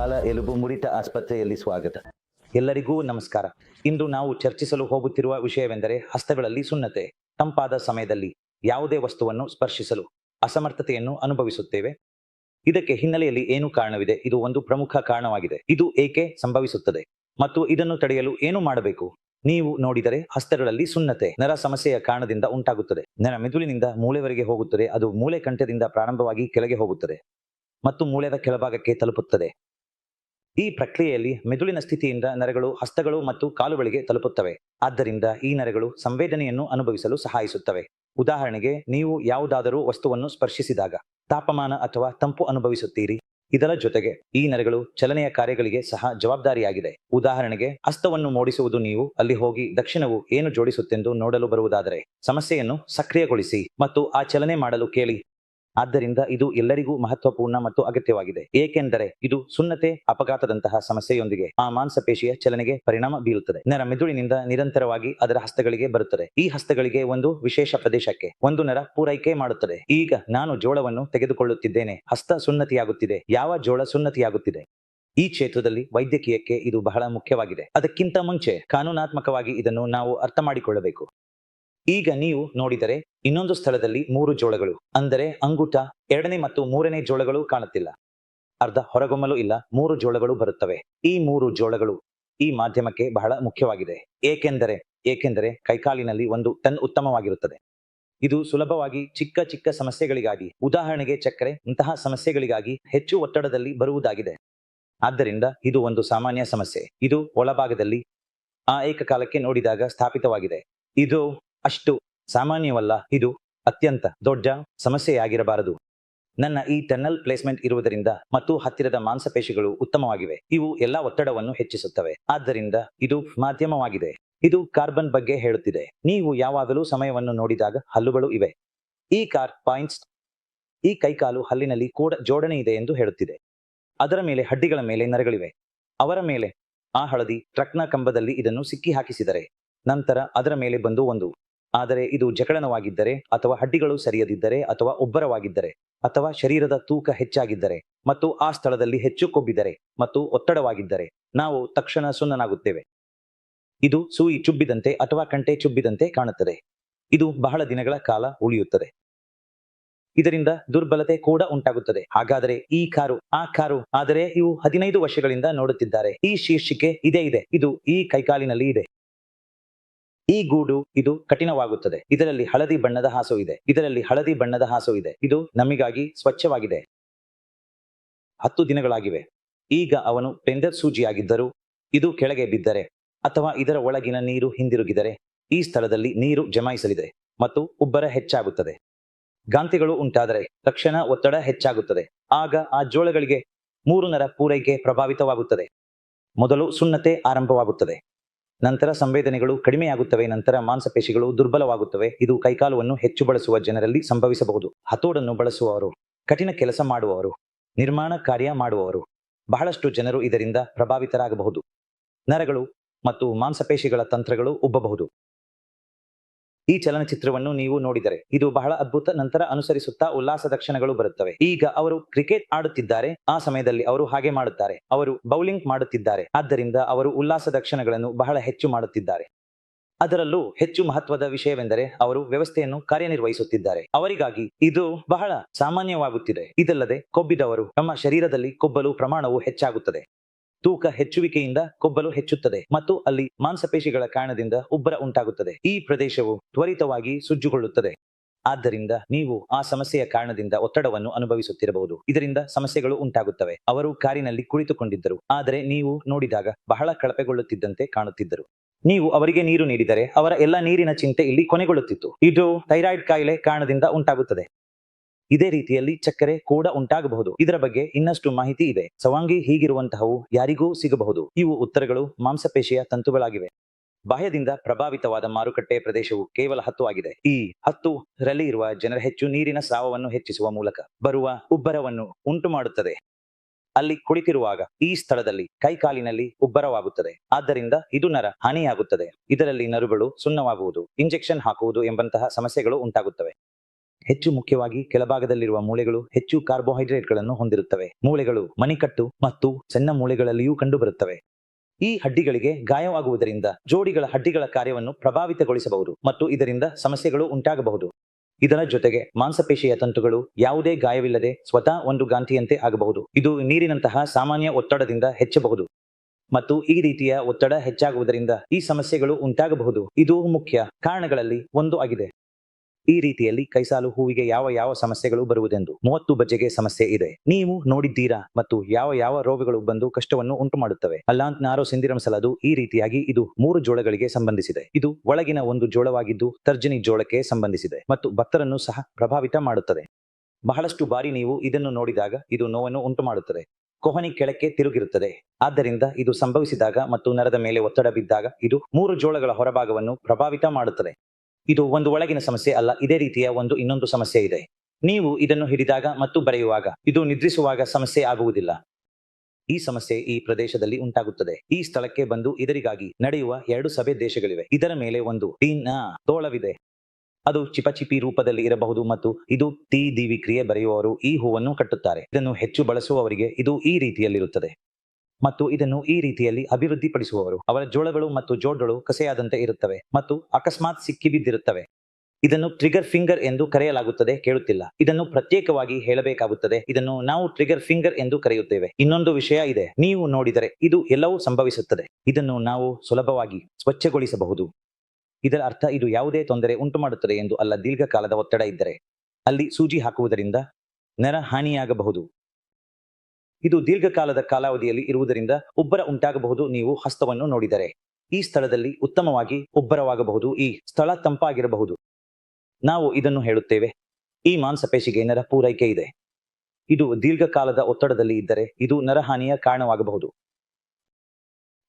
ಬಾಲ ಎಲುಬು ಮುರಿತ ಆಸ್ಪತ್ರೆಯಲ್ಲಿ ಸ್ವಾಗತ. ಎಲ್ಲರಿಗೂ ನಮಸ್ಕಾರ. ಇಂದು ನಾವು ಚರ್ಚಿಸಲು ಹೋಗುತ್ತಿರುವ ವಿಷಯವೆಂದರೆ ಹಸ್ತಗಳಲ್ಲಿ ಸುನ್ನತೆ. ತಂಪಾದ ಸಮಯದಲ್ಲಿ ಯಾವುದೇ ವಸ್ತುವನ್ನು ಸ್ಪರ್ಶಿಸಲು ಅಸಮರ್ಥತೆಯನ್ನು ಅನುಭವಿಸುತ್ತೇವೆ. ಇದಕ್ಕೆ ಹಿನ್ನೆಲೆಯಲ್ಲಿ ಏನು ಕಾರಣವಿದೆ? ಇದು ಒಂದು ಪ್ರಮುಖ ಕಾರಣವಾಗಿದೆ. ಇದು ಏಕೆ ಸಂಭವಿಸುತ್ತದೆ? ಮತ್ತು ಇದನ್ನು ತಡೆಯಲು ಏನು ಮಾಡಬೇಕು? ನೀವು ನೋಡಿದರೆ ಹಸ್ತಗಳಲ್ಲಿ ಸುನ್ನತೆ, ನರ ಸಮಸ್ಯೆಯ ಕಾರಣದಿಂದ ಉಂಟಾಗುತ್ತದೆ. ನರ ಮೆದುಳಿನಿಂದ ಮೂಳೆವರೆಗೆ ಹೋಗುತ್ತದೆ. ಅದು ಮೂಳೆ ಕಂಠದಿಂದ ಪ್ರಾರಂಭವಾಗಿ ಕೆಳಗೆ ಹೋಗುತ್ತದೆ. ಮತ್ತು ಮೂಳೆದ ಕೆಳಭಾಗಕ್ಕೆ ತಲುಪುತ್ತದೆ. ಈ ಪ್ರಕ್ರಿಯೆಯಲ್ಲಿ ಮೆದುಳಿನ ಸ್ಥಿತಿಯಿಂದ ನರಗಳು, ಹಸ್ತಗಳು ಮತ್ತು ಕಾಲುಗಳಿಗೆ ತಲುಪುತ್ತವೆ. ಆದ್ದರಿಂದ ಈ ನರಗಳು ಸಂವೇದನೆಯನ್ನು ಅನುಭವಿಸಲು ಸಹಾಯಿಸುತ್ತವೆ. ಉದಾಹರಣೆಗೆ, ನೀವು ಯಾವುದಾದರೂ ವಸ್ತುವನ್ನು ಸ್ಪರ್ಶಿಸಿದಾಗ, ತಾಪಮಾನ ಅಥವಾ ತಂಪು ಅನುಭವಿಸುತ್ತೀರಿ. ಇದರ ಜೊತೆಗೆ, ಈ ನರಗಳು ಚಲನೆಯ ಕಾರ್ಯಗಳಿಗೆ ಸಹ ಜವಾಬ್ದಾರಿಯಾಗಿದೆ. ಉದಾಹರಣೆಗೆ, ಹಸ್ತವನ್ನು ಮೋಡಿಸುವುದು ನೀವು ಅಲ್ಲಿ ಹೋಗಿ ದಕ್ಷಿಣವು ಏನು ಜೋಡಿಸುತ್ತೆಂದು ನೋಡಲು ಬರುವುದಾದರೆ, ಸಮಸ್ಯೆಯನ್ನು ಸಕ್ರಿಯಗೊಳಿಸಿ ಮತ್ತು ಆ ಚಲನೆ ಮಾಡಲು ಕೇಳಿ. ಆದ್ದರಿಂದ ಇದು ಎಲ್ಲರಿಗೂ ಮಹತ್ವಪೂರ್ಣ ಮತ್ತು ಅಗತ್ಯವಾಗಿದೆ. ಏಕೆಂದರೆ ಇದು ಸುನ್ನತೆ, ಅಪಘಾತದಂತಹ ಸಮಸ್ಯೆಯೊಂದಿಗೆ, ಆ ಮಾಂಸಪೇಶಿಯ ಚಲನೆಗೆ ಪರಿಣಾಮ ಬೀರುತ್ತದೆ. ನರ ಮೆದುಳಿನಿಂದ ನಿರಂತರವಾಗಿ ಅದರ ಹಸ್ತಗಳಿಗೆ ಬರುತ್ತದೆ. ಈ ಹಸ್ತಗಳಿಗೆ ಒಂದು ವಿಶೇಷ ಪ್ರದೇಶಕ್ಕೆ, ಒಂದು ನರ ಪೂರೈಕೆ ಮಾಡುತ್ತದೆ. ಈಗ ನಾನು ಜೋಳವನ್ನು ತೆಗೆದುಕೊಳ್ಳುತ್ತಿದ್ದೇನೆ. ಹಸ್ತ ಸುನ್ನತಿಯಾಗುತ್ತಿದೆ. ಯಾವ ಜೋಳ ಸುನ್ನತಿಯಾಗುತ್ತಿದೆ? ಈ ಕ್ಷೇತ್ರದಲ್ಲಿ ವೈದ್ಯಕೀಯಕ್ಕೆ ಇದು ಬಹಳ ಮುಖ್ಯವಾಗಿದೆ. ಅದಕ್ಕಿಂತ ಮುಂಚೆ ಕಾನೂನಾತ್ಮಕವಾಗಿ ಇದನ್ನು ನಾವು ಅರ್ಥ ಮಾಡಿಕೊಳ್ಳಬೇಕು ಈಗ ನೀವು ನೋಡಿದರೆ ಇನ್ನೊಂದು ಸ್ಥಳದಲ್ಲಿ ಮೂರು ಜೋಳಗಳು, ಅಂದರೆ ಅಂಗುಟ, ಎರಡನೇ ಮತ್ತು ಮೂರನೇ ಜೋಳಗಳು ಕಾಣುತ್ತಿಲ್ಲ. ಅರ್ಧ ಹೊರಗೊಮ್ಮಲು ಇಲ್ಲ, ಮೂರು ಜೋಳಗಳು ಬರುತ್ತವೆ. ಈ ಮೂರು ಜೋಳಗಳು ಈ ಮಾಧ್ಯಮಕ್ಕೆ ಬಹಳ ಮುಖ್ಯವಾಗಿದೆ. ಏಕೆಂದರೆ ಏಕೆಂದರೆ ಕೈಕಾಲಿನಲ್ಲಿ ಒಂದು ಟನ್ ಉತ್ತಮವಾಗಿರುತ್ತದೆ. ಇದು ಸುಲಭವಾಗಿ ಚಿಕ್ಕ ಚಿಕ್ಕ ಸಮಸ್ಯೆಗಳಿಗಾಗಿ, ಉದಾಹರಣೆಗೆ ಚಕ್ಕರೆ ಇಂತಹ ಸಮಸ್ಯೆಗಳಿಗಾಗಿ ಹೆಚ್ಚು ಒತ್ತಡದಲ್ಲಿ ಬರುವುದಾಗಿದೆ. ಆದ್ದರಿಂದ ಇದು ಒಂದು ಸಾಮಾನ್ಯ ಸಮಸ್ಯೆ. ಇದು ಒಳಭಾಗದಲ್ಲಿ ಆ ಏಕಕಾಲಕ್ಕೆ ನೋಡಿದಾಗ ಸ್ಥಾಪಿತವಾಗಿದೆ. ಇದು ಅಷ್ಟು ಸಾಮಾನ್ಯವಲ್ಲ. ಇದು ಅತ್ಯಂತ ದೊಡ್ಡ ಸಮಸ್ಯೆಯಾಗಿರಬಾರದು. ನನ್ನ ಈ ಟನ್ನಲ್ ಪ್ಲೇಸ್ಮೆಂಟ್ ಇರುವುದರಿಂದ ಮತ್ತು ಹತ್ತಿರದ ಮಾಂಸಪೇಶಿಗಳು ಉತ್ತಮವಾಗಿವೆ. ಇವು ಎಲ್ಲ ಒತ್ತಡವನ್ನು ಹೆಚ್ಚಿಸುತ್ತವೆ. ಆದ್ದರಿಂದ ಇದು ಮಾಧ್ಯಮವಾಗಿದೆ. ಇದು ಕಾರ್ಬನ್ ಬಗ್ಗೆ ಹೇಳುತ್ತಿದೆ. ನೀವು ಯಾವಾಗಲೂ ಸಮಯವನ್ನು ನೋಡಿದಾಗ ಹಲ್ಲುಗಳು ಇವೆ. ಈ ಕಾರ್ ಪಾಯಿಂಟ್ಸ್, ಈ ಕೈಕಾಲು ಹಲ್ಲಿನಲ್ಲಿ ಕೂಡ ಜೋಡಣೆ ಇದೆ ಎಂದು ಹೇಳುತ್ತಿದೆ. ಅದರ ಮೇಲೆ ಹಡ್ಡಿಗಳ ಮೇಲೆ ನರಗಳಿವೆ. ಅವರ ಮೇಲೆ ಆ ಹಳದಿ ಟ್ರಕ್ನ ಕಂಬದಲ್ಲಿ ಇದನ್ನು ಸಿಕ್ಕಿ ಹಾಕಿಸಿದರೆ ನಂತರ ಅದರ ಮೇಲೆ ಬಂದು ಒಂದು ಆದರೆ ಇದು ಜಕಳನವಾಗಿದ್ದರೆ ಅಥವಾ ಹಡ್ಡಿಗಳು ಸರಿಯದಿದ್ದರೆ ಅಥವಾ ಒಬ್ಬರವಾಗಿದ್ದರೆ ಅಥವಾ ಶರೀರದ ತೂಕ ಹೆಚ್ಚಾಗಿದ್ದರೆ ಮತ್ತು ಆ ಸ್ಥಳದಲ್ಲಿ ಹೆಚ್ಚು ಕೊಬ್ಬಿದರೆ ಮತ್ತು ಒತ್ತಡವಾಗಿದ್ದರೆ ನಾವು ತಕ್ಷಣ ಸುನ್ನನಾಗುತ್ತೇವೆ ಇದು ಸೂಯಿ ಚುಬ್ಬಿದಂತೆ ಅಥವಾ ಕಂಟೆ ಚುಬ್ಬಿದಂತೆ ಕಾಣುತ್ತದೆ. ಇದು ಬಹಳ ದಿನಗಳ ಕಾಲ ಉಳಿಯುತ್ತದೆ. ಇದರಿಂದ ದುರ್ಬಲತೆ ಕೂಡ ಉಂಟಾಗುತ್ತದೆ. ಹಾಗಾದರೆ ಈ ಕಾರು, ಆ ಕಾರು, ಆದರೆ ಇವು ಹದಿನೈದು ವರ್ಷಗಳಿಂದ ನೋಡುತ್ತಿದ್ದಾರೆ. ಈ ಶೀರ್ಷಿಕೆ ಇದೇ ಇದೆ. ಇದು ಈ ಕೈಕಾಲಿನಲ್ಲಿ ಇದೆ. ಈ ಗೂಡು ಇದು ಕಠಿಣವಾಗುತ್ತದೆ. ಇದರಲ್ಲಿ ಹಳದಿ ಬಣ್ಣದ ಹಾಸು ಇದೆ. ಇದರಲ್ಲಿ ಹಳದಿ ಬಣ್ಣದ ಹಾಸು ಇದೆ. ಇದು ನಮಿಗಾಗಿ ಸ್ವಚ್ಛವಾಗಿದೆ. ಹತ್ತು ದಿನಗಳಾಗಿವೆ. ಈಗ ಅವನು ಪೆಂಡರ್ ಸೂಜಿಯಾಗಿದ್ದರೂ ಇದು ಕೆಳಗೆ ಬಿದ್ದರೆ ಅಥವಾ ಇದರ ಒಳಗಿನ ನೀರು ಹಿಂದಿರುಗಿದರೆ ಈ ಸ್ಥಳದಲ್ಲಿ ನೀರು ಜಮಾಯಿಸಲಿದೆ ಮತ್ತು ಉಬ್ಬರ ಹೆಚ್ಚಾಗುತ್ತದೆ. ಗಾಂತಿಗಳು ಉಂಟಾದರೆ ತಕ್ಷಣ ಒತ್ತಡ ಹೆಚ್ಚಾಗುತ್ತದೆ. ಆಗ ಆ ಜೋಳಗಳಿಗೆ ಮೂರು ನರ ಪೂರೈಕೆ ಪ್ರಭಾವಿತವಾಗುತ್ತದೆ. ಮೊದಲು ಸುನ್ನತೆ ಆರಂಭವಾಗುತ್ತದೆ. ನಂತರ ಸಂವೇದನೆಗಳು ಕಡಿಮೆಯಾಗುತ್ತವೆ, ನಂತರ ಮಾಂಸಪೇಶಿಗಳು ದುರ್ಬಲವಾಗುತ್ತವೆ. ಇದು ಕೈಕಾಲುವನ್ನು ಹೆಚ್ಚು ಬಳಸುವ ಜನರಲ್ಲಿ ಸಂಭವಿಸಬಹುದು. ಹತೋಡನ್ನು ಬಳಸುವವರು, ಕಠಿಣ ಕೆಲಸ ಮಾಡುವವರು, ನಿರ್ಮಾಣ ಕಾರ್ಯ ಮಾಡುವವರು. ಬಹಳಷ್ಟು ಜನರು ಇದರಿಂದ ಪ್ರಭಾವಿತರಾಗಬಹುದು. ನರಗಳು ಮತ್ತು ಮಾಂಸಪೇಶಿಗಳ ತಂತ್ರಗಳು ಉಬ್ಬಬಹುದು. ಈ ಚಲನಚಿತ್ರವನ್ನು ನೀವು ನೋಡಿದರೆ ಇದು ಬಹಳ ಅದ್ಭುತ ನಂತರ ಅನುಸರಿಸುತ್ತಾ ಉಲ್ಲಾಸದ ಕ್ಷಣಗಳು ಬರುತ್ತವೆ. ಈಗ ಅವರು ಕ್ರಿಕೆಟ್ ಆಡುತ್ತಿದ್ದಾರೆ. ಆ ಸಮಯದಲ್ಲಿ ಅವರು ಹಾಗೆ ಮಾಡುತ್ತಾರೆ. ಅವರು ಬೌಲಿಂಗ್ ಮಾಡುತ್ತಿದ್ದಾರೆ. ಆದ್ದರಿಂದ ಅವರು ಉಲ್ಲಾಸದ ಕ್ಷಣಗಳನ್ನು ಬಹಳ ಹೆಚ್ಚು ಮಾಡುತ್ತಿದ್ದಾರೆ. ಅದರಲ್ಲೂ ಹೆಚ್ಚು ಮಹತ್ವದ ವಿಷಯವೆಂದರೆ ಅವರು ವ್ಯವಸ್ಥೆಯನ್ನು ಕಾರ್ಯನಿರ್ವಹಿಸುತ್ತಿದ್ದಾರೆ. ಅವರಿಗಾಗಿ ಇದು ಬಹಳ ಸಾಮಾನ್ಯವಾಗುತ್ತಿದೆ. ಇದಲ್ಲದೆ ಕೊಬ್ಬಿದವರು ನಮ್ಮ ಶರೀರದಲ್ಲಿ ಕೊಬ್ಬಲು ಪ್ರಮಾಣವು ಹೆಚ್ಚಾಗುತ್ತದೆ. ತೂಕ ಹೆಚ್ಚುವಿಕೆಯಿಂದ ಕೊಬ್ಬಲು ಹೆಚ್ಚುತ್ತದೆ ಮತ್ತು ಅಲ್ಲಿ ಮಾಂಸಪೇಶಿಗಳ ಕಾರಣದಿಂದ ಉಬ್ಬರ ಉಂಟಾಗುತ್ತದೆ. ಈ ಪ್ರದೇಶವು ತ್ವರಿತವಾಗಿ ಸುಜ್ಜುಗೊಳ್ಳುತ್ತದೆ. ಆದ್ದರಿಂದ ನೀವು ಆ ಸಮಸ್ಯೆಯ ಕಾರಣದಿಂದ ಒತ್ತಡವನ್ನು ಅನುಭವಿಸುತ್ತಿರಬಹುದು. ಇದರಿಂದ ಸಮಸ್ಯೆಗಳು ಉಂಟಾಗುತ್ತವೆ. ಅವರು ಕಾರಿನಲ್ಲಿ ಕುಳಿತುಕೊಂಡಿದ್ದರು. ಆದರೆ ನೀವು ನೋಡಿದಾಗ ಬಹಳ ಕಳಪೆಗೊಳ್ಳುತ್ತಿದ್ದಂತೆ ಕಾಣುತ್ತಿದ್ದರು. ನೀವು ಅವರಿಗೆ ನೀರು ನೀಡಿದರೆ ಅವರ ಎಲ್ಲ ನೀರಿನ ಚಿಂತೆ ಇಲ್ಲಿ ಕೊನೆಗೊಳ್ಳುತ್ತಿತ್ತು. ಇದು ಥೈರಾಯ್ಡ್ ಕಾಯಿಲೆ ಕಾರಣದಿಂದ ಉಂಟಾಗುತ್ತದೆ. ಇದೇ ರೀತಿಯಲ್ಲಿ ಚಕ್ಕರೆ ಕೂಡ ಉಂಟಾಗಬಹುದು. ಇದರ ಬಗ್ಗೆ ಇನ್ನಷ್ಟು ಮಾಹಿತಿ ಇದೆ. ಸವಾಂಗಿ ಹೀಗಿರುವಂತಹವು ಯಾರಿಗೂ ಸಿಗಬಹುದು. ಇವು ಉತ್ತರಗಳು ಮಾಂಸಪೇಶಿಯ ತಂತುಗಳಾಗಿವೆ. ಬಾಹ್ಯದಿಂದ ಪ್ರಭಾವಿತವಾದ ಮಾರುಕಟ್ಟೆ ಪ್ರದೇಶವು ಕೇವಲ ಹತ್ತು ಆಗಿದೆ. ಈ ಹತ್ತು ರಲ್ಲಿ ಇರುವ ಜನರ ಹೆಚ್ಚು ನೀರಿನ ಸ್ರಾವವನ್ನು ಹೆಚ್ಚಿಸುವ ಮೂಲಕ ಬರುವ ಉಬ್ಬರವನ್ನು ಉಂಟು ಮಾಡುತ್ತದೆ ಅಲ್ಲಿ ಕುಳಿತಿರುವಾಗ ಈ ಸ್ಥಳದಲ್ಲಿ ಕೈಕಾಲಿನಲ್ಲಿ ಉಬ್ಬರವಾಗುತ್ತದೆ. ಆದ್ದರಿಂದ ಇದು ನರ ಹಾನಿಯಾಗುತ್ತದೆ. ಇದರಲ್ಲಿ ನರುಗಳು ಸುಣ್ಣವಾಗುವುದು, ಇಂಜೆಕ್ಷನ್ ಹಾಕುವುದು ಎಂಬಂತಹ ಸಮಸ್ಯೆಗಳು ಉಂಟಾಗುತ್ತವೆ. ಹೆಚ್ಚು ಮುಖ್ಯವಾಗಿ ಕೆಳಭಾಗದಲ್ಲಿರುವ ಮೂಳೆಗಳು ಹೆಚ್ಚು ಕಾರ್ಬೋಹೈಡ್ರೇಟ್ಗಳನ್ನು ಹೊಂದಿರುತ್ತವೆ. ಮೂಳೆಗಳು ಮಣಿಕಟ್ಟು ಮತ್ತು ಸಣ್ಣ ಮೂಳೆಗಳಲ್ಲಿಯೂ ಕಂಡುಬರುತ್ತವೆ. ಈ ಹಡ್ಡಿಗಳಿಗೆ ಗಾಯವಾಗುವುದರಿಂದ ಜೋಡಿಗಳ ಹಡ್ಡಿಗಳ ಕಾರ್ಯವನ್ನು ಪ್ರಭಾವಿತಗೊಳಿಸಬಹುದು ಮತ್ತು ಇದರಿಂದ ಸಮಸ್ಯೆಗಳು ಉಂಟಾಗಬಹುದು. ಇದರ ಜೊತೆಗೆ ಮಾಂಸಪೇಶಿಯ ತಂತುಗಳು ಯಾವುದೇ ಗಾಯವಿಲ್ಲದೆ ಸ್ವತಃ ಒಂದು ಗಾಂತಿಯಂತೆ ಆಗಬಹುದು. ಇದು ನೀರಿನಂತಹ ಸಾಮಾನ್ಯ ಒತ್ತಡದಿಂದ ಹೆಚ್ಚಬಹುದು ಮತ್ತು ಈ ರೀತಿಯ ಒತ್ತಡ ಹೆಚ್ಚಾಗುವುದರಿಂದ ಈ ಸಮಸ್ಯೆಗಳು ಉಂಟಾಗಬಹುದು. ಇದು ಮುಖ್ಯ ಕಾರಣಗಳಲ್ಲಿ ಒಂದು ಆಗಿದೆ. ಈ ರೀತಿಯಲ್ಲಿ ಕೈಸಾಲು ಹೂವಿಗೆ ಯಾವ ಯಾವ ಸಮಸ್ಯೆಗಳು ಬರುವುದೆಂದು ಮೂವತ್ತು ಬಜೆಗೆ ಸಮಸ್ಯೆ ಇದೆ. ನೀವು ನೋಡಿದ್ದೀರಾ ಮತ್ತು ಯಾವ ಯಾವ ರೋಗಗಳು ಬಂದು ಕಷ್ಟವನ್ನು ಉಂಟು ಮಾಡುತ್ತವೆ ಅಲ್ಲಾಂತ್ ನಾರೋ ಸಲದು ಈ ರೀತಿಯಾಗಿ ಇದು ಮೂರು ಜೋಳಗಳಿಗೆ ಸಂಬಂಧಿಸಿದೆ. ಇದು ಒಳಗಿನ ಒಂದು ಜೋಳವಾಗಿದ್ದು ತರ್ಜನಿ ಜೋಳಕ್ಕೆ ಸಂಬಂಧಿಸಿದೆ ಮತ್ತು ಭಕ್ತರನ್ನು ಸಹ ಪ್ರಭಾವಿತ ಮಾಡುತ್ತದೆ. ಬಹಳಷ್ಟು ಬಾರಿ ನೀವು ಇದನ್ನು ನೋಡಿದಾಗ ಇದು ನೋವನ್ನು ಉಂಟು ಮಾಡುತ್ತದೆ ಕೊಹನಿ ಕೆಳಕ್ಕೆ ತಿರುಗಿರುತ್ತದೆ. ಆದ್ದರಿಂದ ಇದು ಸಂಭವಿಸಿದಾಗ ಮತ್ತು ನರದ ಮೇಲೆ ಒತ್ತಡ ಬಿದ್ದಾಗ ಇದು ಮೂರು ಜೋಳಗಳ ಹೊರಭಾಗವನ್ನು ಪ್ರಭಾವಿತ ಮಾಡುತ್ತದೆ. ಇದು ಒಂದು ಒಳಗಿನ ಸಮಸ್ಯೆ ಅಲ್ಲ, ಇದೇ ರೀತಿಯ ಒಂದು ಇನ್ನೊಂದು ಸಮಸ್ಯೆ ಇದೆ. ನೀವು ಇದನ್ನು ಹಿಡಿದಾಗ ಮತ್ತು ಬರೆಯುವಾಗ ಇದು ನಿದ್ರಿಸುವಾಗ ಸಮಸ್ಯೆ ಆಗುವುದಿಲ್ಲ. ಈ ಸಮಸ್ಯೆ ಈ ಪ್ರದೇಶದಲ್ಲಿ ಉಂಟಾಗುತ್ತದೆ. ಈ ಸ್ಥಳಕ್ಕೆ ಬಂದು ಇದರಿಗಾಗಿ ನಡೆಯುವ ಎರಡು ಸಭೆ ದೇಶಗಳಿವೆ. ಇದರ ಮೇಲೆ ಒಂದು ಟೀನ ತೋಳವಿದೆ. ಅದು ಚಿಪಚಿಪಿ ರೂಪದಲ್ಲಿ ಇರಬಹುದು ಮತ್ತು ಇದು ಟೀ ದಿವಿ ಕ್ರಿಯೆ ಬರೆಯುವವರು ಈ ಹೂವನ್ನು ಕಟ್ಟುತ್ತಾರೆ. ಇದನ್ನು ಹೆಚ್ಚು ಬಳಸುವವರಿಗೆ ಇದು ಈ ರೀತಿಯಲ್ಲಿರುತ್ತದೆ. ಮತ್ತು ಇದನ್ನು ಈ ರೀತಿಯಲ್ಲಿ ಅಭಿವೃದ್ಧಿಪಡಿಸುವವರು. ಅವರ ಜೋಳಗಳು ಮತ್ತು ಜೋಡ್ಗಳು ಕಸೆಯಾದಂತೆ ಇರುತ್ತವೆ ಮತ್ತು ಅಕಸ್ಮಾತ್ ಸಿಕ್ಕಿಬಿದ್ದಿರುತ್ತವೆ ಇದನ್ನು ಟ್ರಿಗರ್ ಫಿಂಗರ್ ಎಂದು ಕರೆಯಲಾಗುತ್ತದೆ ಕೇಳುತ್ತಿಲ್ಲ. ಇದನ್ನು ಪ್ರತ್ಯೇಕವಾಗಿ ಹೇಳಬೇಕಾಗುತ್ತದೆ. ಇದನ್ನು ನಾವು ಟ್ರಿಗರ್ ಫಿಂಗರ್ ಎಂದು ಕರೆಯುತ್ತೇವೆ. ಇನ್ನೊಂದು ವಿಷಯ ಇದೆ. ನೀವು ನೋಡಿದರೆ ಇದು ಎಲ್ಲವೂ ಸಂಭವಿಸುತ್ತದೆ. ಇದನ್ನು ನಾವು ಸುಲಭವಾಗಿ ಸ್ವಚ್ಛಗೊಳಿಸಬಹುದು. ಇದರ ಅರ್ಥ ಇದು ಯಾವುದೇ ತೊಂದರೆ ಉಂಟು ಮಾಡುತ್ತದೆ ಎಂದು ಅಲ್ಲ ದೀರ್ಘಕಾಲದ ಒತ್ತಡ ಇದ್ದರೆ. ಅಲ್ಲಿ ಸೂಜಿ ಹಾಕುವುದರಿಂದ ನರ ಹಾನಿಯಾಗಬಹುದು. ಇದು ದೀರ್ಘಕಾಲದ ಕಾಲಾವಧಿಯಲ್ಲಿ ಇರುವುದರಿಂದ ಉಬ್ಬರ ಉಂಟಾಗಬಹುದು ನೀವು ಹಸ್ತವನ್ನು ನೋಡಿದರೆ. ಈ ಸ್ಥಳದಲ್ಲಿ ಉತ್ತಮವಾಗಿ ಉಬ್ಬರವಾಗಬಹುದು, ಈ ಸ್ಥಳ ತಂಪಾಗಿರಬಹುದು. ನಾವು ಇದನ್ನು ಹೇಳುತ್ತೇವೆ. ಈ ಮಾಂಸಪೇಶಿಗೆ ನರ ಪೂರೈಕೆ ಇದೆ. ಇದು ದೀರ್ಘಕಾಲದ ಒತ್ತಡದಲ್ಲಿ ಇದ್ದರೆ ಇದು ನರಹಾನಿಯ ಕಾರಣವಾಗಬಹುದು.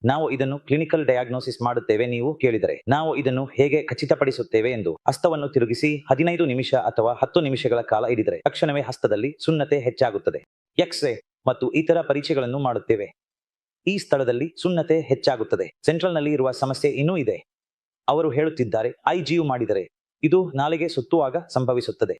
ನಾವು ಇದನ್ನು ಕ್ಲಿನಿಕಲ್ ಡಯಾಗ್ನೋಸಿಸ್ ಮಾಡುತ್ತೇವೆ ನೀವು ಕೇಳಿದರೆ. ನಾವು ಇದನ್ನು ಹೇಗೆ ಖಚಿತಪಡಿಸುತ್ತೇವೆ ಎಂದು ಹಸ್ತವನ್ನು ತಿರುಗಿಸಿ ಹದಿನೈದು ನಿಮಿಷ ಅಥವಾ ಹತ್ತು ನಿಮಿಷಗಳ ಕಾಲ ಹಿಡಿದರೆ ತಕ್ಷಣವೇ ಹಸ್ತದಲ್ಲಿ ಸುನ್ನತೆ ಹೆಚ್ಚಾಗುತ್ತದೆ. ಎಕ್ಸ್ರೇ. ಮತ್ತು ಇತರ ಪರೀಕ್ಷೆಗಳನ್ನು ಮಾಡುತ್ತೇವೆ. ಈ ಸ್ಥಳದಲ್ಲಿ ಸುನ್ನತೆ ಹೆಚ್ಚಾಗುತ್ತದೆ. ಸೆಂಟ್ರಲ್ನಲ್ಲಿ ಇರುವ ಸಮಸ್ಯೆ ಇನ್ನೂ ಇದೆ. ಅವರು ಹೇಳುತ್ತಿದ್ದಾರೆ, ಐಜಿಯು ಮಾಡಿದರೆ ಇದು ನಾಲಿಗೆ ಸುತ್ತುವಾಗ ಸಂಭವಿಸುತ್ತದೆ.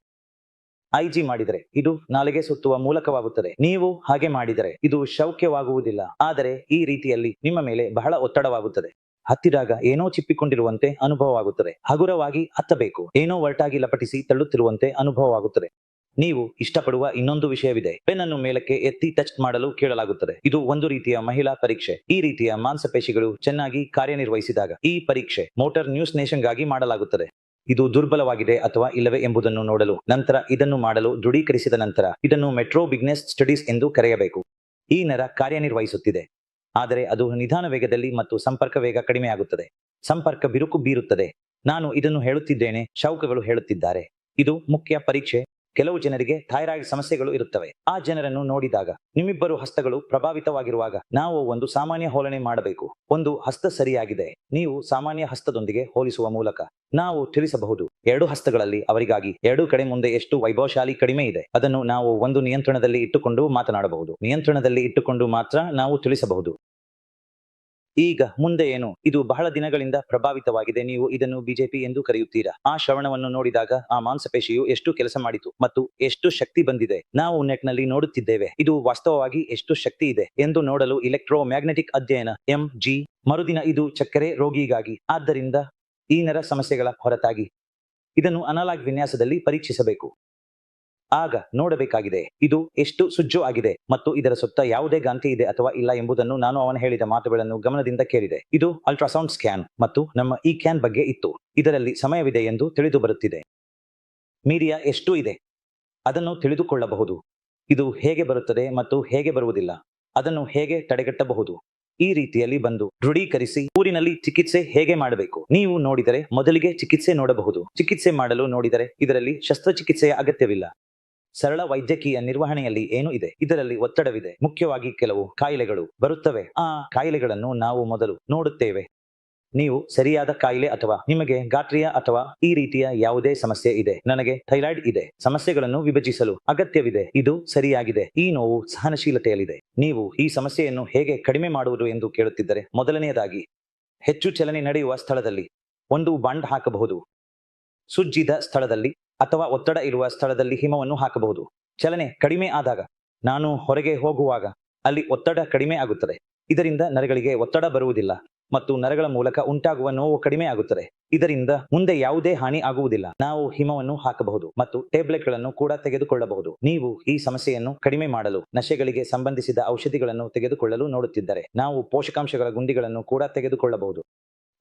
ಐಜಿ ಮಾಡಿದರೆ ಇದು ನಾಲಿಗೆ ಸುತ್ತುವ ಮೂಲಕವಾಗುತ್ತದೆ. ನೀವು ಹಾಗೆ ಮಾಡಿದರೆ ಇದು ಶೌಕ್ಯವಾಗುವುದಿಲ್ಲ. ಆದರೆ ಈ ರೀತಿಯಲ್ಲಿ ನಿಮ್ಮ ಮೇಲೆ ಬಹಳ ಒತ್ತಡವಾಗುತ್ತದೆ. ಹತ್ತಿದಾಗ ಏನೋ ಚಿಪ್ಪಿಕೊಂಡಿರುವಂತೆ ಅನುಭವವಾಗುತ್ತದೆ. ಹಗುರವಾಗಿ ಹತ್ತಬೇಕು. ಏನೋ ಒರಟಾಗಿ ಲಪಟಿಸಿ ತಳ್ಳುತ್ತಿರುವಂತೆ ಅನುಭವವಾಗುತ್ತದೆ. ನೀವು ಇಷ್ಟಪಡುವ ಇನ್ನೊಂದು ವಿಷಯವಿದೆ. ಪೆನ್ ಅನ್ನು ಮೇಲಕ್ಕೆ ಎತ್ತಿ ಟಚ್ ಮಾಡಲು ಕೇಳಲಾಗುತ್ತದೆ. ಇದು ಒಂದು ರೀತಿಯ ಮಹಿಳಾ ಪರೀಕ್ಷೆ. ಈ ರೀತಿಯ ಮಾಂಸಪೇಶಿಗಳು ಚೆನ್ನಾಗಿ ಕಾರ್ಯನಿರ್ವಹಿಸಿದಾಗ ಈ ಪರೀಕ್ಷೆ ಮೋಟರ್ ನ್ಯೂಸ್ ನೇಷನ್ಗಾಗಿ ಮಾಡಲಾಗುತ್ತದೆ. ಇದು ದುರ್ಬಲವಾಗಿದೆ ಅಥವಾ ಇಲ್ಲವೇ ಎಂಬುದನ್ನು ನೋಡಲು ನಂತರ ಇದನ್ನು ಮಾಡಲು ದೃಢೀಕರಿಸಿದ ನಂತರ ಇದನ್ನು ಮೆಟ್ರೋ ಬಿಗ್ನೆಸ್ ಸ್ಟಡೀಸ್ ಎಂದು ಕರೆಯಬೇಕು. ಈ ನರ ಕಾರ್ಯನಿರ್ವಹಿಸುತ್ತಿದೆ. ಆದರೆ ಅದು ನಿಧಾನ ವೇಗದಲ್ಲಿ ಮತ್ತು ಸಂಪರ್ಕ ವೇಗ ಕಡಿಮೆಯಾಗುತ್ತದೆ ಸಂಪರ್ಕ ಬಿರುಕು ಬೀರುತ್ತದೆ. ನಾನು ಇದನ್ನು ಹೇಳುತ್ತಿದ್ದೇನೆ, ಶೌಕಗಳು ಹೇಳುತ್ತಿದ್ದಾರೆ. ಇದು ಮುಖ್ಯ ಪರೀಕ್ಷೆ. ಕೆಲವು ಜನರಿಗೆ ಥೈರಾಯ್ಡ್ ಸಮಸ್ಯೆಗಳು ಇರುತ್ತವೆ. ಆ ಜನರನ್ನು ನೋಡಿದಾಗ ನಿಮ್ಮಿಬ್ಬರು ಹಸ್ತಗಳು ಪ್ರಭಾವಿತವಾಗಿರುವಾಗ ನಾವು ಒಂದು ಸಾಮಾನ್ಯ ಹೋಲನೆ ಮಾಡಬೇಕು. ಒಂದು ಹಸ್ತ ಸರಿಯಾಗಿದೆ. ನೀವು ಸಾಮಾನ್ಯ ಹಸ್ತದೊಂದಿಗೆ ಹೋಲಿಸುವ ಮೂಲಕ ನಾವು ತಿಳಿಸಬಹುದು. ಎರಡು ಹಸ್ತಗಳಲ್ಲಿ ಅವರಿಗಾಗಿ ಎರಡು ಕಡೆ ಮುಂದೆ ಎಷ್ಟು ವೈಭವಶಾಲಿ ಕಡಿಮೆ ಇದೆ. ಅದನ್ನು ನಾವು ಒಂದು ನಿಯಂತ್ರಣದಲ್ಲಿ ಇಟ್ಟುಕೊಂಡು ಮಾತನಾಡಬಹುದು. ನಿಯಂತ್ರಣದಲ್ಲಿ ಇಟ್ಟುಕೊಂಡು ಮಾತ್ರ ನಾವು ತಿಳಿಸಬಹುದು. ಈಗ ಮುಂದೆ ಏನು? ಇದು ಬಹಳ ದಿನಗಳಿಂದ ಪ್ರಭಾವಿತವಾಗಿದೆ. ನೀವು ಇದನ್ನು ಬಿಜೆಪಿ ಎಂದು ಕರೆಯುತ್ತೀರಾ? ಆ ಶ್ರವಣವನ್ನು ನೋಡಿದಾಗ ಆ ಮಾಂಸಪೇಶಿಯು ಎಷ್ಟು ಕೆಲಸ ಮಾಡಿತು ಮತ್ತು ಎಷ್ಟು ಶಕ್ತಿ ಬಂದಿದೆ? ನಾವು ನೆಟ್ನಲ್ಲಿ ನೋಡುತ್ತಿದ್ದೇವೆ. ಇದು ವಾಸ್ತವವಾಗಿ ಎಷ್ಟು ಶಕ್ತಿ ಇದೆ ಎಂದು ನೋಡಲು ಇಲೆಕ್ಟ್ರೋ ಮ್ಯಾಗ್ನೆಟಿಕ್ ಅಧ್ಯಯನ ಎಂ. ಜಿ. ಮರುದಿನ ಇದು ಚಕ್ಕರೆ ರೋಗಿಗಾಗಿ. ಆದ್ದರಿಂದ ಈ ನರ ಸಮಸ್ಯೆಗಳ ಹೊರತಾಗಿ. ಇದನ್ನು ಅನಲಾಗ್ ವಿನ್ಯಾಸದಲ್ಲಿ ಪರೀಕ್ಷಿಸಬೇಕು. ಆಗ ನೋಡಬೇಕಾಗಿದೆ, ಇದು ಎಷ್ಟು ಸುಜ್ಜು ಆಗಿದೆ ಮತ್ತು ಇದರ ಸುತ್ತ ಯಾವುದೇ ಗಾಂತಿ ಇದೆ ಅಥವಾ ಇಲ್ಲ ಎಂಬುದನ್ನು ನಾನು ಅವನು ಹೇಳಿದ ಮಾತುಗಳನ್ನು ಗಮನದಿಂದ ಕೇಳಿದೆ. ಇದು ಅಲ್ಟ್ರಾಸೌಂಡ್ ಸ್ಕ್ಯಾನ್ ಮತ್ತು ನಮ್ಮ ಈ ಕ್ಯಾನ್ ಬಗ್ಗೆ ಇತ್ತು. ಇದರಲ್ಲಿ ಸಮಯವಿದೆ ಎಂದು ತಿಳಿದು ಬರುತ್ತಿದೆ. ಮೀಡಿಯಾ ಎಷ್ಟು ಇದೆ. ಅದನ್ನು ತಿಳಿದುಕೊಳ್ಳಬಹುದು. ಇದು ಹೇಗೆ ಬರುತ್ತದೆ ಮತ್ತು ಹೇಗೆ ಬರುವುದಿಲ್ಲ. ಅದನ್ನು ಹೇಗೆ ತಡೆಗಟ್ಟಬಹುದು. ಈ ರೀತಿಯಲ್ಲಿ ಬಂದು ದೃಢೀಕರಿಸಿ ಊರಿನಲ್ಲಿ ಚಿಕಿತ್ಸೆ ಹೇಗೆ ಮಾಡಬೇಕು. ನೀವು ನೋಡಿದರೆ ಮೊದಲಿಗೆ ಚಿಕಿತ್ಸೆ ನೋಡಬಹುದು. ಚಿಕಿತ್ಸೆ ಮಾಡಲು ನೋಡಿದರೆ ಇದರಲ್ಲಿ ಶಸ್ತ್ರಚಿಕಿತ್ಸೆಯ ಅಗತ್ಯವಿಲ್ಲ. ಸರಳ ವೈದ್ಯಕೀಯ ನಿರ್ವಹಣೆಯಲ್ಲಿ ಏನು ಇದೆ. ಇದರಲ್ಲಿ ಒತ್ತಡವಿದೆ. ಮುಖ್ಯವಾಗಿ ಕೆಲವು ಕಾಯಿಲೆಗಳು ಬರುತ್ತವೆ. ಆ ಕಾಯಿಲೆಗಳನ್ನು ನಾವು ಮೊದಲು ನೋಡುತ್ತೇವೆ. ನೀವು ಸರಿಯಾದ ಕಾಯಿಲೆ ಅಥವಾ ನಿಮಗೆ ಗಾತ್ರಿಯ ಅಥವಾ ಈ ರೀತಿಯ ಯಾವುದೇ ಸಮಸ್ಯೆ ಇದೆ. ನನಗೆ ಥೈರಾಯ್ಡ್ ಇದೆ. ಸಮಸ್ಯೆಗಳನ್ನು ವಿಭಜಿಸಲು ಅಗತ್ಯವಿದೆ. ಇದು ಸರಿಯಾಗಿದೆ. ಈ ನೋವು ಸಹನಶೀಲತೆಯಲ್ಲಿದೆ. ನೀವು ಈ ಸಮಸ್ಯೆಯನ್ನು ಹೇಗೆ ಕಡಿಮೆ ಮಾಡುವುದು ಎಂದು ಕೇಳುತ್ತಿದ್ದರೆ, ಮೊದಲನೆಯದಾಗಿ ಹೆಚ್ಚು ಚಲನೆ ನಡೆಯುವ ಸ್ಥಳದಲ್ಲಿ ಒಂದು ಬಾಂಡ್ ಹಾಕಬಹುದು. ಸುಜ್ಜಿದ ಸ್ಥಳದಲ್ಲಿ ಅಥವಾ ಒತ್ತಡ ಇರುವ ಸ್ಥಳದಲ್ಲಿ ಹಿಮವನ್ನು ಹಾಕಬಹುದು. ಚಲನೆ ಕಡಿಮೆ ಆದಾಗ, ನಾನು ಹೊರಗೆ ಹೋಗುವಾಗ ಅಲ್ಲಿ ಒತ್ತಡ ಕಡಿಮೆ ಆಗುತ್ತದೆ. ಇದರಿಂದ ನರಗಳಿಗೆ ಒತ್ತಡ ಬರುವುದಿಲ್ಲ ಮತ್ತು ನರಗಳ ಮೂಲಕ ಉಂಟಾಗುವ ನೋವು ಕಡಿಮೆ ಆಗುತ್ತದೆ. ಇದರಿಂದ ಮುಂದೆ ಯಾವುದೇ ಹಾನಿ ಆಗುವುದಿಲ್ಲ. ನಾವು ಹಿಮವನ್ನು ಹಾಕಬಹುದು ಮತ್ತು ಟ್ಯಾಬ್ಲೆಟ್ಗಳನ್ನು ಕೂಡ ತೆಗೆದುಕೊಳ್ಳಬಹುದು. ನೀವು ಈ ಸಮಸ್ಯೆಯನ್ನು ಕಡಿಮೆ ಮಾಡಲು, ನಶೆಗಳಿಗೆ ಸಂಬಂಧಿಸಿದ ಔಷಧಿಗಳನ್ನು ತೆಗೆದುಕೊಳ್ಳಲು ನೋಡುತ್ತಿದ್ದರೆ, ನಾವು ಪೋಷಕಾಂಶಗಳ ಗುಂಡಿಗಳನ್ನು ಕೂಡ ತೆಗೆದುಕೊಳ್ಳಬಹುದು.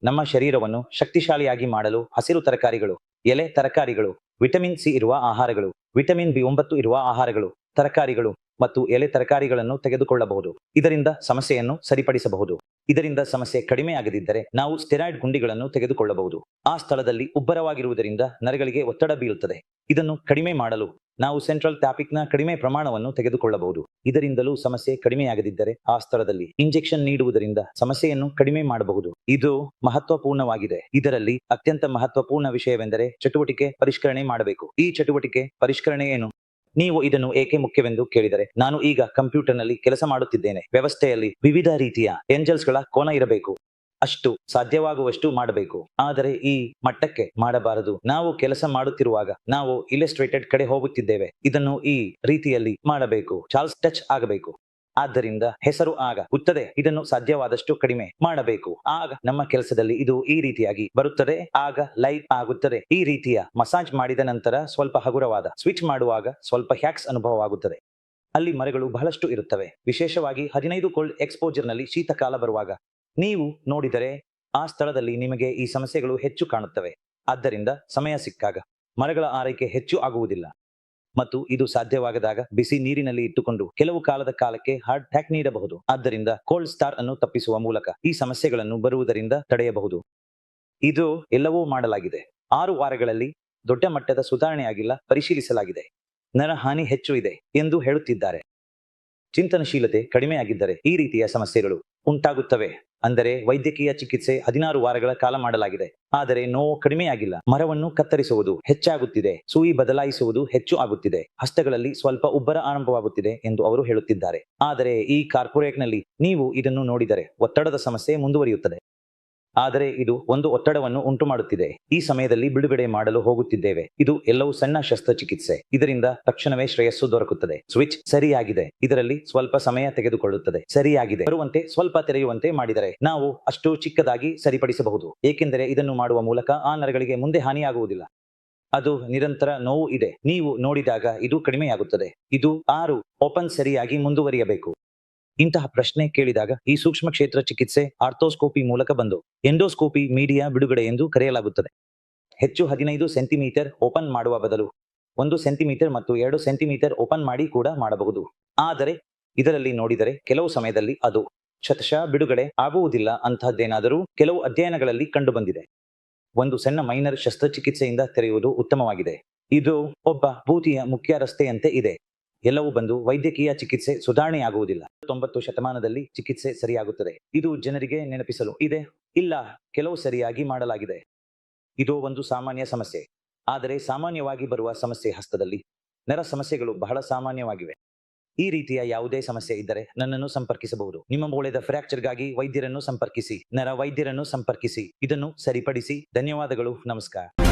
ನಮ್ಮ ಶರೀರವನ್ನು ಶಕ್ತಿಶಾಲಿಯಾಗಿ ಮಾಡಲು ಹಸಿರು ತರಕಾರಿಗಳು ಎಲೆ ತರಕಾರಿಗಳು, ವಿಟಮಿನ್ ಸಿ ಇರುವ ಆಹಾರಗಳು, ವಿಟಮಿನ್ ಬಿ ಒಂಬತ್ತು ಇರುವ ಆಹಾರಗಳು, ತರಕಾರಿಗಳು ಮತ್ತು ಎಲೆ ತರಕಾರಿಗಳನ್ನು ತೆಗೆದುಕೊಳ್ಳಬಹುದು. ಇದರಿಂದ ಸಮಸ್ಯೆಯನ್ನು ಸರಿಪಡಿಸಬಹುದು. ಇದರಿಂದ ಸಮಸ್ಯೆ ಕಡಿಮೆ ಆಗದಿದ್ದರೆ ನಾವು ಸ್ಟೆರಾಯ್ಡ್ ಗುಂಡಿಗಳನ್ನು ತೆಗೆದುಕೊಳ್ಳಬಹುದು. ಆ ಸ್ಥಳದಲ್ಲಿ ಉಬ್ಬರವಾಗಿರುವುದರಿಂದ ನರಗಳಿಗೆ ಒತ್ತಡ ಬೀಳುತ್ತದೆ. ಇದನ್ನು ಕಡಿಮೆ ಮಾಡಲು ನಾವು ಸೆಂಟ್ರಲ್ ಟ್ಯಾಪಿಕ್ನ ಕಡಿಮೆ ಪ್ರಮಾಣವನ್ನು ತೆಗೆದುಕೊಳ್ಳಬಹುದು. ಇದರಿಂದಲೂ ಸಮಸ್ಯೆ ಕಡಿಮೆಯಾಗದಿದ್ದರೆ ಆ ಸ್ಥಳದಲ್ಲಿ ಇಂಜೆಕ್ಷನ್ ನೀಡುವುದರಿಂದ ಸಮಸ್ಯೆಯನ್ನು ಕಡಿಮೆ ಮಾಡಬಹುದು. ಇದು ಮಹತ್ವಪೂರ್ಣವಾಗಿದೆ. ಇದರಲ್ಲಿ ಅತ್ಯಂತ ಮಹತ್ವಪೂರ್ಣ ವಿಷಯವೆಂದರೆ ಚಟುವಟಿಕೆ ಪರಿಷ್ಕರಣೆ ಮಾಡಬೇಕು. ಈ ಚಟುವಟಿಕೆ ಪರಿಷ್ಕರಣೆ ಏನು? ನೀವು ಇದನ್ನು ಏಕೆ ಮುಖ್ಯವೆಂದು ಕೇಳಿದರೆ, ನಾನು ಈಗ ಕಂಪ್ಯೂಟರ್ನಲ್ಲಿ ಕೆಲಸ ಮಾಡುತ್ತಿದ್ದೇನೆ. ವ್ಯವಸ್ಥೆಯಲ್ಲಿ ವಿವಿಧ ರೀತಿಯ ಏಂಜಲ್ಸ್ಗಳ ಕೋನ ಇರಬೇಕು. ಅಷ್ಟು ಸಾಧ್ಯವಾಗುವಷ್ಟು ಮಾಡಬೇಕು. ಆದರೆ ಈ ಮಟ್ಟಕ್ಕೆ ಮಾಡಬಾರದು. ನಾವು ಕೆಲಸ ಮಾಡುತ್ತಿರುವಾಗ ನಾವು ಇಲೆಸ್ಟ್ರೇಟೆಡ್ ಕಡೆ ಹೋಗುತ್ತಿದ್ದೇವೆ. ಇದನ್ನು ಈ ರೀತಿಯಲ್ಲಿ ಮಾಡಬೇಕು. ಚಾರ್ಲ್ಸ್ ಟಚ್ ಆಗಬೇಕು. ಆದ್ದರಿಂದ ಹೆಸರು ಆಗ ಹುತ್ತದೆ. ಇದನ್ನು ಸಾಧ್ಯವಾದಷ್ಟು ಕಡಿಮೆ ಮಾಡಬೇಕು. ಆಗ ನಮ್ಮ ಕೆಲಸದಲ್ಲಿ ಇದು ಈ ರೀತಿಯಾಗಿ ಬರುತ್ತದೆ. ಆಗ ಲೈಟ್ ಆಗುತ್ತದೆ. ಈ ರೀತಿಯ ಮಸಾಜ್ ಮಾಡಿದ ನಂತರ ಸ್ವಲ್ಪ ಹಗುರವಾದ ಸ್ವಿಚ್ ಮಾಡುವಾಗ ಸ್ವಲ್ಪ ಹ್ಯಾಕ್ಸ್ ಅನುಭವವಾಗುತ್ತದೆ. ಅಲ್ಲಿ ಮರಗಳು ಬಹಳಷ್ಟು ಇರುತ್ತವೆ. ವಿಶೇಷವಾಗಿ ಹದಿನೈದು ಕೋಲ್ಡ್ ಎಕ್ಸ್ಪೋಜರ್ನಲ್ಲಿ ಶೀತಕಾಲ ಬರುವಾಗ ನೀವು ನೋಡಿದರೆ ಆ ಸ್ಥಳದಲ್ಲಿ ನಿಮಗೆ ಈ ಸಮಸ್ಯೆಗಳು ಹೆಚ್ಚು ಕಾಣುತ್ತವೆ. ಆದ್ದರಿಂದ ಸಮಯ ಸಿಕ್ಕಾಗ ಮರಗಳ ಆರೈಕೆ ಹೆಚ್ಚು ಆಗುವುದಿಲ್ಲ. ಮತ್ತು ಇದು ಸಾಧ್ಯವಾಗದಾಗ ಬಿಸಿ ನೀರಿನಲ್ಲಿ ಇಟ್ಟುಕೊಂಡು ಕೆಲವು ಕಾಲದ ಕಾಲಕ್ಕೆ ಹಾರ್ಟ್ ಅಟ್ಯಾಕ್ ನೀಡಬಹುದು. ಆದ್ದರಿಂದ ಕೋಲ್ಡ್ ಸ್ಟಾರ್ ಅನ್ನು ತಪ್ಪಿಸುವ ಮೂಲಕ ಈ ಸಮಸ್ಯೆಗಳನ್ನು ಬರುವುದರಿಂದ ತಡೆಯಬಹುದು. ಇದು ಎಲ್ಲವೂ ಮಾಡಲಾಗಿದೆ. ಆರು ವಾರಗಳಲ್ಲಿ ದೊಡ್ಡ ಮಟ್ಟದ ಸುಧಾರಣೆಯಾಗಿಲ್ಲ ಪರಿಶೀಲಿಸಲಾಗಿದೆ. ನರ ಹಾನಿ ಹೆಚ್ಚು ಇದೆ ಎಂದು ಹೇಳುತ್ತಿದ್ದಾರೆ. ಚಿಂತನಶೀಲತೆ ಕಡಿಮೆಯಾಗಿದ್ದರೆ ಈ ರೀತಿಯ ಸಮಸ್ಯೆಗಳು ಉಂಟಾಗುತ್ತವೆ. ಅಂದರೆ ವೈದ್ಯಕೀಯ ಚಿಕಿತ್ಸೆ ಹದಿನಾರು ವಾರಗಳ ಕಾಲ ಮಾಡಲಾಗಿದೆ. ಆದರೆ ನೋವು ಕಡಿಮೆಯಾಗಿಲ್ಲ. ಮರವನ್ನು ಕತ್ತರಿಸುವುದು ಹೆಚ್ಚಾಗುತ್ತಿದೆ. ಸೂಯಿ ಬದಲಾಯಿಸುವುದು ಹೆಚ್ಚು ಆಗುತ್ತಿದೆ. ಹಸ್ತಗಳಲ್ಲಿ ಸ್ವಲ್ಪ ಉಬ್ಬರ ಆರಂಭವಾಗುತ್ತಿದೆ ಎಂದು ಅವರು ಹೇಳುತ್ತಿದ್ದಾರೆ. ಆದರೆ ಈ ಕಾರ್ಪೊರೇಟ್ನಲ್ಲಿ ನೀವು ಇದನ್ನು ನೋಡಿದರೆ ಒತ್ತಡದ ಸಮಸ್ಯೆ ಮುಂದುವರಿಯುತ್ತದೆ. ಆದರೆ ಇದು ಒಂದು ಒತ್ತಡವನ್ನು ಉಂಟು ಮಾಡುತ್ತಿದೆ ಈ ಸಮಯದಲ್ಲಿ ಬಿಡುಗಡೆ ಮಾಡಲು ಹೋಗುತ್ತಿದ್ದೇವೆ. ಇದು ಎಲ್ಲವೂ ಸಣ್ಣ ಶಸ್ತ್ರಚಿಕಿತ್ಸೆ. ಇದರಿಂದ ತಕ್ಷಣವೇ ಶ್ರೇಯಸ್ಸು ದೊರಕುತ್ತದೆ. ಸ್ವಿಚ್ ಸರಿಯಾಗಿದೆ. ಇದರಲ್ಲಿ ಸ್ವಲ್ಪ ಸಮಯ ತೆಗೆದುಕೊಳ್ಳುತ್ತದೆ. ಸರಿಯಾಗಿದೆ. ಬರುವಂತೆ ಸ್ವಲ್ಪ ತೆರೆಯುವಂತೆ ಮಾಡಿದರೆ ನಾವು ಅಷ್ಟು ಚಿಕ್ಕದಾಗಿ ಸರಿಪಡಿಸಬಹುದು. ಏಕೆಂದರೆ ಇದನ್ನು ಮಾಡುವ ಮೂಲಕ ಆ ನರಗಳಿಗೆ ಮುಂದೆ ಹಾನಿಯಾಗುವುದಿಲ್ಲ. ಅದು ನಿರಂತರ ನೋವು ಇದೆ. ನೀವು ನೋಡಿದಾಗ ಇದು ಕಡಿಮೆಯಾಗುತ್ತದೆ. ಇದು ಆರು. ಓಪನ್ ಸರಿಯಾಗಿ ಮುಂದುವರಿಯಬೇಕು. ಇಂತಹ ಪ್ರಶ್ನೆ ಕೇಳಿದಾಗ ಈ ಸೂಕ್ಷ್ಮ ಕ್ಷೇತ್ರ ಚಿಕಿತ್ಸೆ ಆರ್ಥೋಸ್ಕೋಪಿ ಮೂಲಕ ಬಂದು ಎಂಡೋಸ್ಕೋಪಿ ಮೀಡಿಯಾ ಬಿಡುಗಡೆ ಎಂದು ಕರೆಯಲಾಗುತ್ತದೆ. ಹೆಚ್ಚು ಹದಿನೈದು ಸೆಂಟಿಮೀಟರ್ ಓಪನ್ ಮಾಡುವ ಬದಲು ಒಂದು ಸೆಂಟಿಮೀಟರ್ ಮತ್ತು ಎರಡು ಸೆಂಟಿಮೀಟರ್ ಓಪನ್ ಮಾಡಿ ಕೂಡ ಮಾಡಬಹುದು. ಆದರೆ ಇದರಲ್ಲಿ ನೋಡಿದರೆ ಕೆಲವು ಸಮಯದಲ್ಲಿ ಅದು ಶತಶಃ ಬಿಡುಗಡೆ ಆಗುವುದಿಲ್ಲ ಅಂತಹದ್ದೇನಾದರೂ ಕೆಲವು ಅಧ್ಯಯನಗಳಲ್ಲಿ ಕಂಡುಬಂದಿದೆ. ಒಂದು ಸಣ್ಣ ಮೈನರ್ ಶಸ್ತ್ರಚಿಕಿತ್ಸೆಯಿಂದ ತೆರೆಯುವುದು ಉತ್ತಮವಾಗಿದೆ. ಇದು ಒಬ್ಬ ಭೂತಿಯ ಮುಖ್ಯ ರಸ್ತೆಯಂತೆ ಇದೆ. ಎಲ್ಲವೂ ಬಂದು ವೈದ್ಯಕೀಯ ಚಿಕಿತ್ಸೆ ಸುಧಾರಣೆಯಾಗುವುದಿಲ್ಲ. ತೊಂಬತ್ತು ಶತಮಾನದಲ್ಲಿ ಚಿಕಿತ್ಸೆ ಸರಿಯಾಗುತ್ತದೆ. ಇದು ಜನರಿಗೆ ನೆನಪಿಸಲು ಇದೆ. ಇಲ್ಲ, ಕೆಲವು ಸರಿಯಾಗಿ ಮಾಡಲಾಗಿದೆ. ಇದು ಒಂದು ಸಾಮಾನ್ಯ ಸಮಸ್ಯೆ. ಆದರೆ ಸಾಮಾನ್ಯವಾಗಿ ಬರುವ ಸಮಸ್ಯೆ ಹಸ್ತದಲ್ಲಿ. ನರ ಸಮಸ್ಯೆಗಳು ಬಹಳ ಸಾಮಾನ್ಯವಾಗಿವೆ. ಈ ರೀತಿಯ ಯಾವುದೇ ಸಮಸ್ಯೆ ಇದ್ದರೆ ನನ್ನನ್ನು ಸಂಪರ್ಕಿಸಬಹುದು. ನಿಮ್ಮ ಮೂಳೆದ ಫ್ರಾಕ್ಚರ್ಗಾಗಿ ವೈದ್ಯರನ್ನು ಸಂಪರ್ಕಿಸಿ. ನರ ವೈದ್ಯರನ್ನು ಸಂಪರ್ಕಿಸಿ. ಇದನ್ನು ಸರಿಪಡಿಸಿ. ಧನ್ಯವಾದಗಳು. ನಮಸ್ಕಾರ.